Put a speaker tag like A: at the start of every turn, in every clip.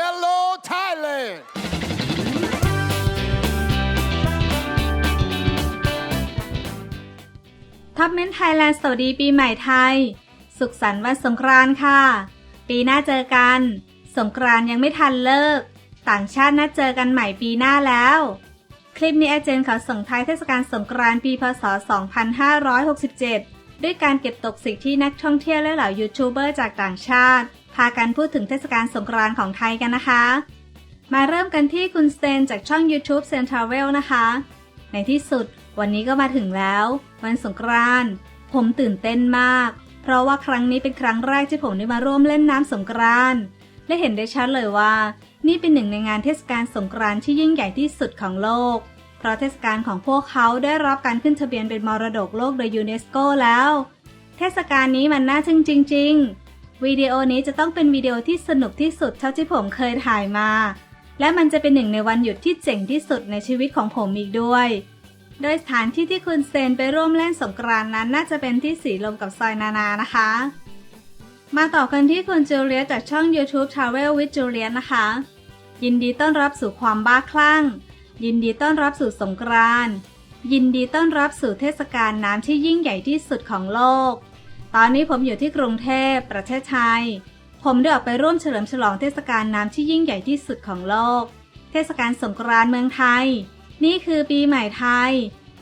A: Hello Thailand
B: ท็อปเมนไทยแลนด์สวัสดีปีใหม่ไทย สุขสันต์วันสงกรานต์ค่ะ ปีหน้าเจอกัน สงกรานต์ยังไม่ทันเลิก ต่างชาตินัดเจอกันใหม่ปีหน้าแล้ว คลิปนี้อาเจนขอส่งท้ายเทศกาลสงกรานต์ปีพศ 2567 ด้วยการเก็บตกสิ่งที่นักท่องเที่ยวและเหล่ายูทูบเบอร์จากต่างชาติ พากันพูดถึงเทศกาลสงกรานต์ของไทยกันนะคะ มาเริ่มกันที่คุณสเตนจากช่อง YouTube c e n t r a v e l นะคะ ในที่สุดวันนี้ก็มาถึงแล้ว วันสงกรานต์ผมตื่นเต้นมาก เพราะว่าครั้งนี้เป็นครั้งแรกที่ผมได้มาร่วมเล่นน้ำสงกรานต์และเห็นได้ชัดเลยว่า นี่เป็นหนึ่งในงานเทศกาลสงกรานต์ที่ยิ่งใหญ่ที่สุดของโลก เพราะเทศกาลของพวกเขาได้รับการขึ้นทะเบียนเป็นมรดกโลกโดยยูเนสโกแล้ว เทศกาลนี้มันน่าทึ่งจริง ๆ วิดีโอนี้จะต้องเป็นวิดีโอที่สนุกที่สุดเท่าที่ผมเคยถ่ายมา และมันจะเป็นหนึ่งในวันหยุดที่เจ๋งที่สุดในชีวิตของผมอีกด้วย โดยสถานที่ที่คุณเซนไปร่วมเล่นสงกรานนั้น น่าจะเป็นที่สีลมกับซอยนานานะคะ มาต่อกันที่คุณจูเลียจากช่อง YouTube Travel with Juliet นะคะ ยินดีต้อนรับสู่ความบ้าคลั่ง ยินดีต้อนรับสู่สงกรานยินดีต้อนรับสู่เทศกาลน้ำที่ยิ่งใหญ่ที่สุดของโลก ตอนนี้ผมอยู่ที่กรุงเทพประเทศไทย ผมได้ออกไปร่วมเฉลิมฉลองเทศกาลน้ำที่ยิ่งใหญ่ที่สุดของโลก เทศกาลสงกรานต์เมืองไทย นี่คือปีใหม่ไทย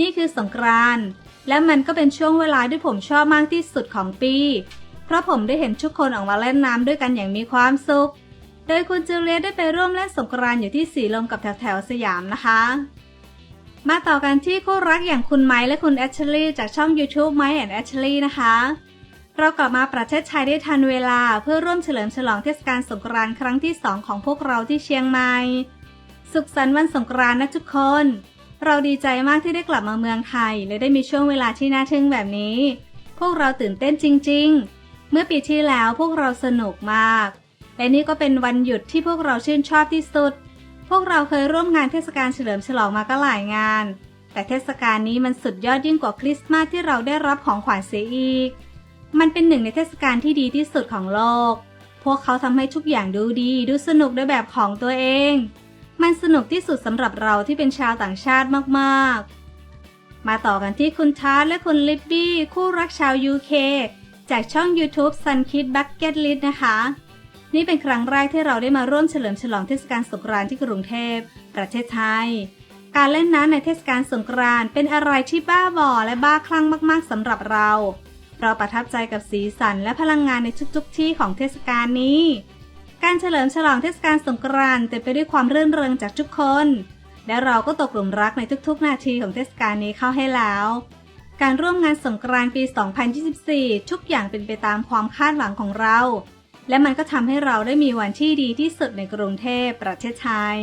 B: นี่คือสงกรานต์และมันก็เป็นช่วงเวลาที่ผมชอบมากที่สุดของปี เพราะผมได้เห็นทุกคนออกมาเล่นน้ำด้วยกันอย่างมีความสุข โดยคุณจูเลียได้ไปร่วมเล่นสงกรานต์อยู่ที่สีลมกับแถวแถวๆสยามนะคะ มาต่อกันที่คู่รักอย่างคุณไม้และคุณแอชลีย์จากช่อง YouTube ไม้แอนแอชลีย์นะคะ เรากลับมาประเทศไทยได้ทันเวลาเพื่อร่วมเฉลิมฉลองเทศกาลสงกรานต์ครั้งที่ 2 ของพวกเราที่เชียงใหม่ สุขสันต์วันสงกรานต์นะทุกคน เราดีใจมากที่ได้กลับมาเมืองไทย และได้มีช่วงเวลาที่น่าทึ่งแบบนี้ พวกเราตื่นเต้นจริง ๆ เมื่อปีที่แล้วพวกเราสนุกมาก และนี่ก็เป็นวันหยุดที่พวกเราชื่นชอบที่สุด พวกเราเคยร่วมงานเทศกาลเฉลิมฉลองมาก็หลายงาน แต่เทศกาลนี้มันสุดยอดยิ่งกว่าคริสต์มาสที่เราได้รับของขวัญเสียอีก มันเป็นหนึ่งในเทศกาลที่ดีที่สุดของโลก พวกเขาทำให้ทุกอย่างดูดี ดูสนุกในแบบของตัวเอง มันสนุกที่สุดสำหรับเราที่เป็นชาวต่างชาติมากๆ มาต่อกันที่คุณทาร์ตและคุณลิบบี้คู่รักชาว UK จากช่อง YouTube Sun Kid Bucket List นะคะ นี่เป็นครั้งแรกที่เราได้มาร่วมเฉลิมฉลองเทศกาลสงกรานต์ที่กรุงเทพ ประเทศไทย การเล่นน้ำในเทศกาลสงกรานต์เป็นอะไรที่บ้าบอและบ้าคลั่งมากๆสำหรับเรา เราประทับใจกับสีสันและพลังงานในทุกๆที่ของเทศกาลนี้ การเฉลิมฉลองเทศกาลสงกรานต์เต็มไปด้วยความรื่นเริงจากทุกคน และเราก็ตกหลุมรักในทุกๆ นาทีของเทศกาลนี้เข้าให้แล้ว การร่วมงานสงกรานต์ปี 2024 ทุกอย่างเป็นไปตามความคาดหวังของเรา และมันก็ทำให้เราได้มีวันที่ดีที่สุดในกรุงเทพประเทศไทย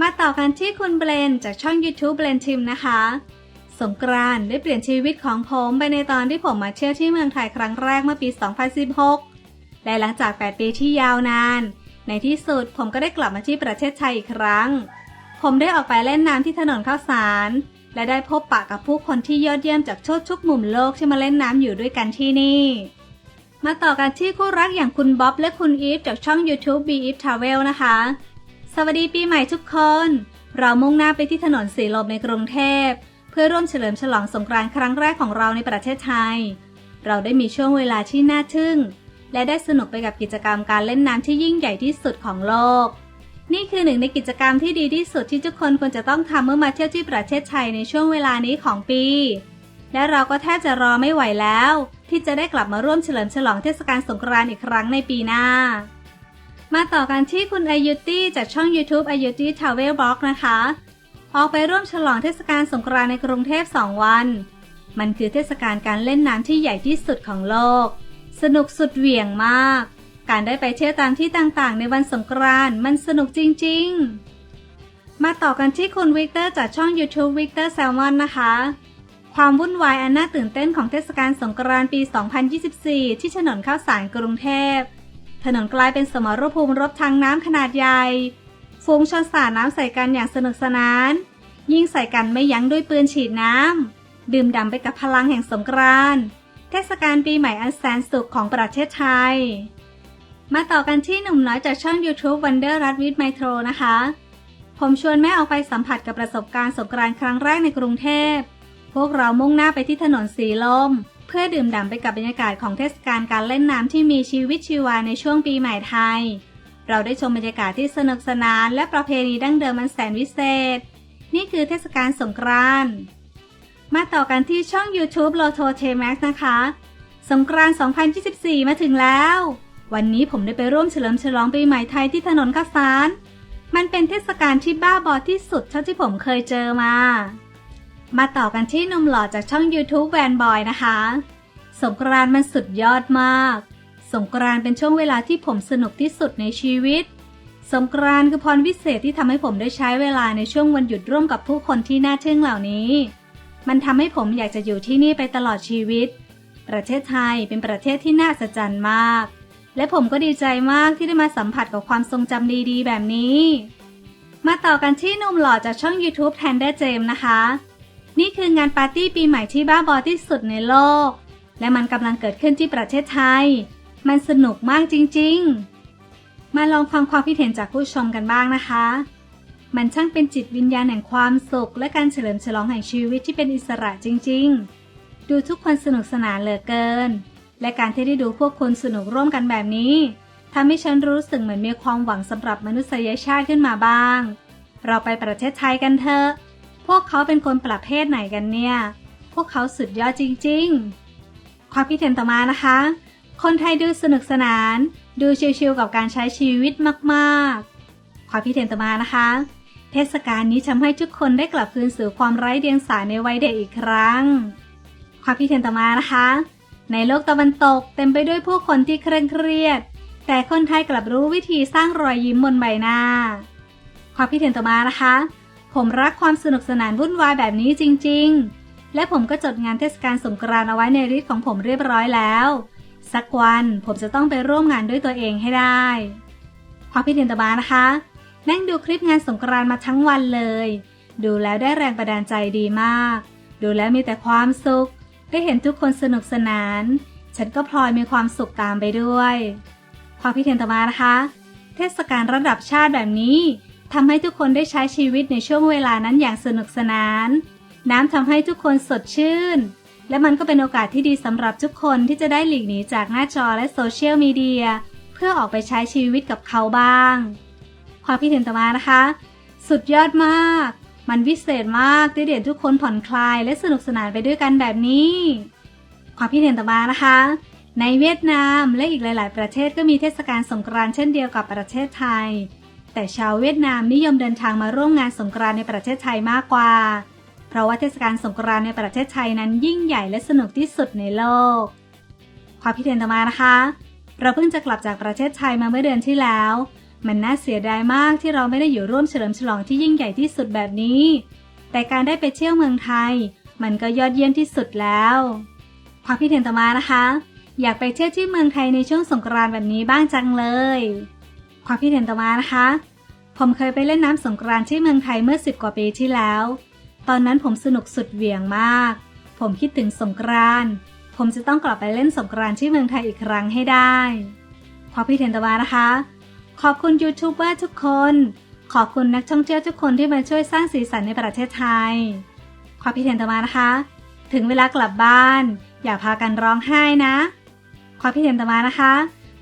B: มาต่อกันที่คุณเบลนจากช่อง YouTube เบลนทิมนะคะ สงกรานได้เปลี่ยนชีวิตของผมไปในตอนที่ผมมาเที่ยวที่เมืองไทยครั้งแรกเมื่อปี 2016 และหลังจาก 8 ปีที่ยาวนาน ในที่สุดผมก็ได้กลับมาที่ประเทศไทยอีกครั้ง ผมได้ออกไปเล่นน้ำที่ถนนข้าวสาร และได้พบปะกับผู้คนที่ยอดเยี่ยมจากทั่วทุกมุมโลกที่มาเล่นน้ำอยู่ด้วยกันที่นี่ มาต่อกันที่คู่รักอย่างคุณบ๊อบและคุณอีฟจากช่อง YouTube b e e f Travel นะคะ สวัสดีปีใหม่ทุกคน เรามุ่งหน้าไปที่ถนนสีลมในกรุงเทพ เพื่อร่วมเฉลิมฉลองสงกรานต์ครั้งแรกของเราในประเทศไทย เราได้มีช่วงเวลาที่น่าทึ่ง และได้สนุกไปกับกิจกรรมการเล่นน้ำที่ยิ่งใหญ่ที่สุดของโลก นี่คือหนึ่งในกิจกรรมที่ดีที่สุดที่ทุกคนควรจะต้องทำเมื่อมาเที่ยวที่ประเทศไทยในช่วงเวลานี้ของปี และเราก็แทบจะรอไม่ไหวแล้ว ที่จะได้กลับมาร่วมเฉลิมฉลองเทศกาลสงกรานต์อีกครั้งในปีหน้ามาต่อกันที่คุณอายุตี้จากช่อง YouTube อายุตี้ทาวเวลบล็อกนะคะ ออกไปร่วมฉลองเทศกาลสงกรานต์ในกรุงเทพ 2 วัน มันคือเทศกาลการเล่นน้ำที่ใหญ่ที่สุดของโลก สนุกสุดเหวี่ยงมาก การได้ไปเที่ยวตามที่ต่างๆ ในวันสงกรานต์มันสนุกจริง ๆ มาต่อกันที่คุณวิกเตอร์จากช่อง YouTube วิกเตอร์แซลมอนนะคะความวุ่นวายอันน่าตื่นเต้นของเทศกาลสงกรานต์ปี 2024 ที่ถนนข้าวสารกรุงเทพ ถนนกลายเป็นสมรภูมิรบทางน้ำขนาดใหญ่ ฝูงชนสาดน้ำใส่กันอย่างสนุกสนาน ยิงใส่กันไม่ยั้งด้วยปืนฉีดน้ำ ดื่มด่ำไปกับพลังแห่งสงกรานต์เทศกาลปีใหม่อันแสนสุขของประเทศไทย มาต่อกันที่หนุ่มน้อยจากช่อง YouTube Wonder รัฐวิทย์ไมโทรนะคะ ผมชวนแม่ออกไปสัมผัสกับประสบการณ์สงกรานต์ครั้งแรกในกรุงเทพ พวกเรามุ่งหน้าไปที่ถนนสีลม เพื่อดื่มด่ำไปกับบรรยากาศของเทศกาลการเล่นน้ำที่มีชีวิตชีวาในช่วงปีใหม่ไทย เราได้ชมบรรยากาศที่สนุกสนานและประเพณีดั้งเดิมมันแสนวิเศษ นี่คือเทศกาลสงกรานต์มาต่อกันที่ช่อง YouTube Loto t m a x นะคะ สงกรานต์2024 มาถึงแล้ว วันนี้ผมได้ไปร่วมเฉลิมฉลองปีใหม่ไทยที่ถนนข้าวสาร มันเป็นเทศกาลที่บ้าบอที่สุดเท่าที่ผมเคยเจอมา มาต่อกันที่นุ่มหล่อจากช่อง YouTube แวนบอยนะคะ สงกรานต์มันสุดยอดมาก สงกรานต์เป็นช่วงเวลาที่ผมสนุกที่สุดในชีวิต สงกรานต์คือพรวิเศษที่ทำให้ผมได้ใช้เวลาในช่วงวันหยุดร่วมกับผู้คนที่น่าทึ่งเหล่านี้ มันทำให้ผมอยากจะอยู่ที่นี่ไปตลอดชีวิต ประเทศไทยเป็นประเทศที่น่าสะใจมาก และผมก็ดีใจมากที่ได้มาสัมผัสกับความทรงจำดีๆ แบบนี้ มาต่อกันที่นุ่มหล่อจากช่อง YouTube แทนเดอร์เจมนะคะ นี่คืองานปาร์ตี้ปีใหม่ที่บ้าบอที่สุดในโลก และมันกำลังเกิดขึ้นที่ประเทศไทย มันสนุกมากจริงๆ มาลองฟังความคิดเห็นจากผู้ชมกันบ้างนะคะ มันช่างเป็นจิตวิญญาณแห่งความสุข และการเฉลิมฉลองแห่งชีวิตที่เป็นอิสระจริงๆ ดูทุกคนสนุกสนานเหลือเกิน และการที่ได้ดูพวกคุณสนุกร่วมกันแบบนี้ทำให้ฉันรู้สึกเหมือนมีความหวังสำหรับมนุษยชาติขึ้นมาบ้าง เราไปประเทศไทยกันเถอะ พวกเขาเป็นคนประเภทไหนกันเนี่ย พวกเขาสุดยอดจริงๆ ความคิดเห็นต่อมานะคะ คนไทยดูสนุกสนาน ดูชิลๆกับการใช้ชีวิตมากๆ ความคิดเห็นต่อมานะคะ เทศกาลนี้ทำให้ทุกคนได้กลับคืนสู่ความไร้เดียงสาในวัยเด็กอีกครั้ง ความคิดเห็นต่อมานะคะ ในโลกตะวันตกเต็มไปด้วยผู้คนที่เคร่งเครียด แต่คนไทยกลับรู้วิธีสร้างรอยยิ้มบนใบหน้า ความคิดเห็นต่อมานะคะ ผมรักความสนุกสนานวุ่นวายแบบนี้จริง ๆ และผมก็จดงานเทศกาลสงกรานต์เอาไว้ในริสของผมเรียบร้อยแล้ว สักวันผมจะต้องไปร่วมงานด้วยตัวเองให้ได้ความคิดเห็นต่อมานะคะ นั่งดูคลิปงานสงกรานต์มาทั้งวันเลย ดูแล้วได้แรงบันดาลใจดีมาก ดูแล้วมีแต่ความสุข ได้เห็นทุกคนสนุกสนาน ฉันก็พลอยมีความสุขตามไปด้วยความคิดเห็นต่อมานะคะ เทศกาลระดับชาติแบบนี้ทำให้ทุกคนได้ใช้ชีวิตในช่วงเวลานั้นอย่างสนุกสนาน น้ำทำให้ทุกคนสดชื่น และมันก็เป็นโอกาสที่ดีสำหรับทุกคนที่จะได้หลีกหนีจากหน้าจอและโซเชียลมีเดียเพื่อออกไปใช้ชีวิตกับเขาบ้าง ความคิดเห็นต่อมานะคะ สุดยอดมาก มันวิเศษมากที่เด็กทุกคนผ่อนคลายและสนุกสนานไปด้วยกันแบบนี้ ความคิดเห็นต่อมานะคะ ในเวียดนามและอีกหลาย ๆ ประเทศก็มีเทศกาลสงกรานต์เช่นเดียวกับประเทศไทย แต่ชาวเวียดนามนิยมเดินทางมาร่วมงานสงกรานต์ในประเทศไทยมากกว่า เพราะว่าเทศกาลสงกรานต์ในประเทศไทยนั้นยิ่งใหญ่และสนุกที่สุดในโลก ความคิดเห็นต่อมานะคะ เราเพิ่งจะกลับจากประเทศไทยมาเมื่อเดือนที่แล้ว มันน่าเสียดายมากที่เราไม่ได้อยู่ร่วมเฉลิมฉลองที่ยิ่งใหญ่ที่สุดแบบนี้ แต่การได้ไปเที่ยวเมืองไทย มันก็ยอดเยี่ยมที่สุดแล้ว ความคิดเห็นต่อมานะคะ อยากไปเที่ยวที่เมืองไทยในช่วงสงกรานต์แบบนี้บ้างจังเลย ความคิดเห็นต่อมานะคะผมเคยไปเล่นน้ำสงกรานต์ที่เมืองไทยเมื่อสิบกว่าปีที่แล้ว ตอนนั้นผมสนุกสุดเหวี่ยงมาก ผมคิดถึงสงกรานต์ผมจะต้องกลับไปเล่นสงกรานต์ที่เมืองไทยอีกครั้งให้ได้ความคิดเห็นต่อมานะคะ ขอบคุณยูทูบเบอร์ทุกคน ขอบคุณนักท่องเที่ยวทุกคนที่มาช่วยสร้างสีสันในประเทศไทยความคิดเห็นต่อมานะคะ ถึงเวลากลับบ้าน อย่าพากันร้องไห้นะความคิดเห็นต่อมานะคะ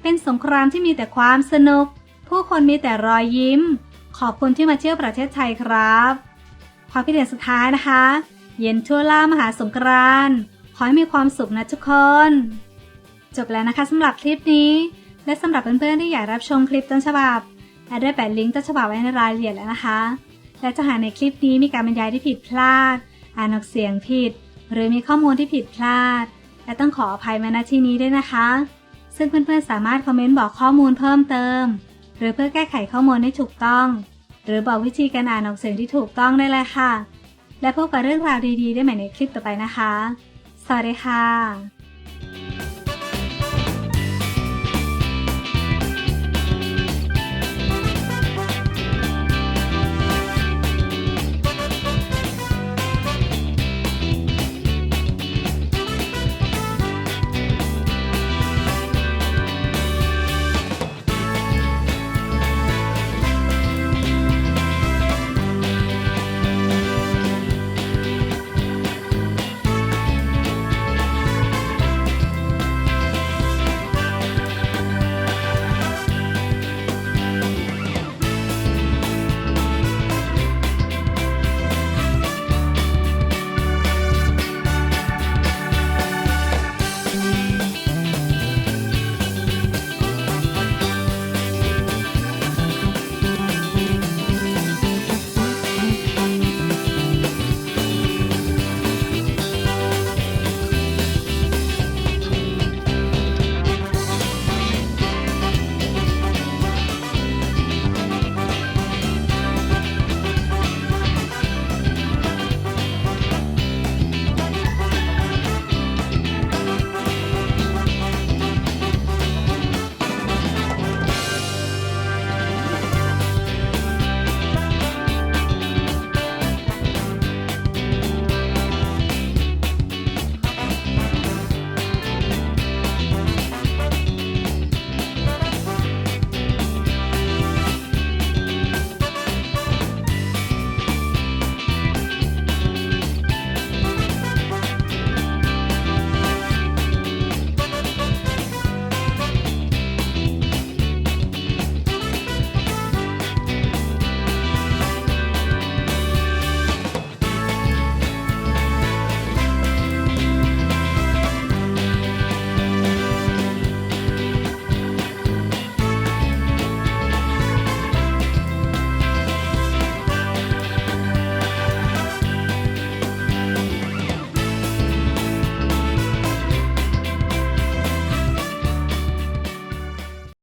B: เป็นสงครามที่มีแต่ความสนุก ผู้คนมีแต่รอยยิ้ม ขอบคุณที่มาเที่ยวประเทศไทยครับ ความคิดเห็นสุดท้ายนะคะ เย็นทั่วล่ามหาสงกรานขอให้มีความสุขนะทุกคน จบแล้วนะคะสำหรับคลิปนี้ และสำหรับเพื่อนๆที่อยากรับชมคลิปต้นฉบับแอดได้แปะลิงก์ต้นฉบับไว้ในรายละเอียดแล้วนะคะ และจะหากในคลิปนี้มีการบรรยายที่ผิดพลาด อ่านออกเสียงผิด หรือมีข้อมูลที่ผิดพลาด และต้องขออภัยมาณที่นี้ด้วยนะคะ ซึ่งเพื่อนๆสามารถคอมเมนต์บอกข้อมูลเพิ่มเติม หรือเพื่อแก้ไขข้อมูลให้ถูกต้อง หรือบอกวิธีการอ่านออกเสียงที่ถูกต้องได้เลยค่ะ และพบกับเรื่องราวดีๆ ได้ใหม่ในคลิปต่อไปนะคะ สวัสดีค่ะ